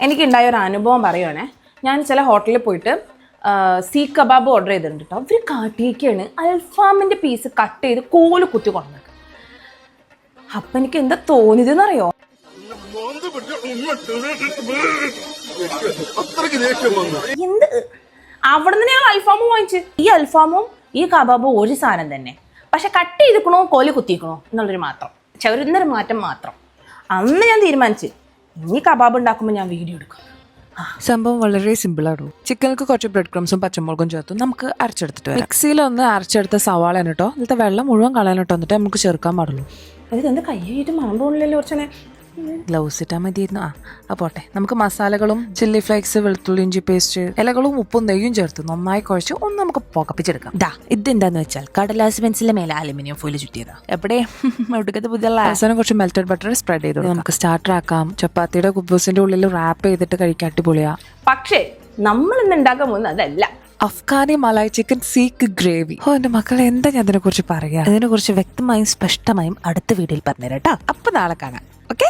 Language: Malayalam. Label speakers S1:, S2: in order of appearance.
S1: എനിക്കുണ്ടായ ഒരു അനുഭവം പറയുവാണേ. ഞാൻ ചില ഹോട്ടലിൽ പോയിട്ട് സീ കബാബ് ഓർഡർ ചെയ്തിട്ടുണ്ട് കേട്ടോ അവർ കാട്ടിയേക്കാണ് അൽഫാമിന്റെ പീസ് കട്ട് ചെയ്ത് കോൽ കുത്തി കൊണ്ടു അപ്പം എനിക്ക് എന്താ തോന്നിയതെന്നറിയോ? എന്ത്? അവിടെ നിന്ന് ഞങ്ങൾ അൽഫാമും വാങ്ങിച്ചു. ഈ അൽഫാമും ഈ കബാബും ഒരു സാധനം തന്നെ. പക്ഷെ കട്ട് ചെയ്തിക്കണോ കോൽ കുത്തിക്കണോ എന്നുള്ളൊരു മാത്രം. ചെറുന്നൊരു മാറ്റം മാത്രം. അന്ന് ഞാൻ തീരുമാനിച്ച് ഇനി കബാബ് ഉണ്ടാക്കുമ്പോൾ ഞാൻ വീഡിയോ എടുക്കും.
S2: സംഭവം വളരെ സിമ്പിളാണ് ചിക്കനിലേക്ക് കുറച്ച് ബ്രെഡ് ക്രംസും പച്ചമുളകും ചേർത്ത് നമുക്ക് അരച്ചെടുത്തിട്ട് മിക്സിയിൽ ഒന്ന് അരച്ചെടുത്ത സവാള കേട്ടോ. ഇന്നത്തെ വെള്ളം മുഴുവൻ കളയാനിട്ടോ എന്നിട്ട് നമുക്ക് ചേർക്കാൻ പാടുള്ളൂ.
S1: അതായത് എന്താ കയ്യായിട്ട് മണം കുറച്ചനെ
S2: ഗ്ലൗസ് ഇട്ടാൽ മതിയായിരുന്നു. ആ ആ പോട്ടെ. നമുക്ക് മസാലകളും ചില്ലി ഫ്ലേക്സ് വെളുത്തുള്ളി ഇഞ്ചി പേസ്റ്റ് ഇലകളും ഉപ്പും നെയ്യും ചേർത്ത് നന്നായി കുഴച്ച് ഒന്ന് നമുക്ക് പുകപ്പിച്ചെടുക്കാം. ദാ ഇതെന്താന്ന് വെച്ചാൽ കടലാസ് പെൻസിലിന്റെ മേലെ അലുമിനിയം ഫോയിൽ ചുറ്റിയതാ. എവിടെ ഒടുക്കത്തെ പുതിയ അവസാനം കുറച്ച് മെൽറ്റഡ് ബട്ടർ സ്പ്രെഡ് ചെയ്തു നമുക്ക് സ്റ്റാർട്ടർ ആക്കാം. ചപ്പാത്തിയുടെ കുബൂസിന്റെ ഉള്ളിൽ റാപ്പ് ചെയ്തിട്ട് കഴിക്കാൻ അടിപൊളിയാ.
S1: പക്ഷേ നമ്മൾ ഇന്ന് ഉണ്ടാക്കാൻ പോകുന്നത് അതല്ല.
S2: അഫ്ഗാനി മലായ് ചിക്കൻ സീക്ക് ഗ്രേവി ഓ എന്റെ മക്കളെ എന്താ ഞാൻ അതിനെ കുറിച്ച് പറയാ? അതിനെ കുറിച്ച് വ്യക്തമായും സ്പഷ്ടമായും അടുത്ത വീഡിയോയിൽ പറഞ്ഞുതരാം കേട്ടോ. അപ്പൊ നാളെ കാണാം. ഓക്കെ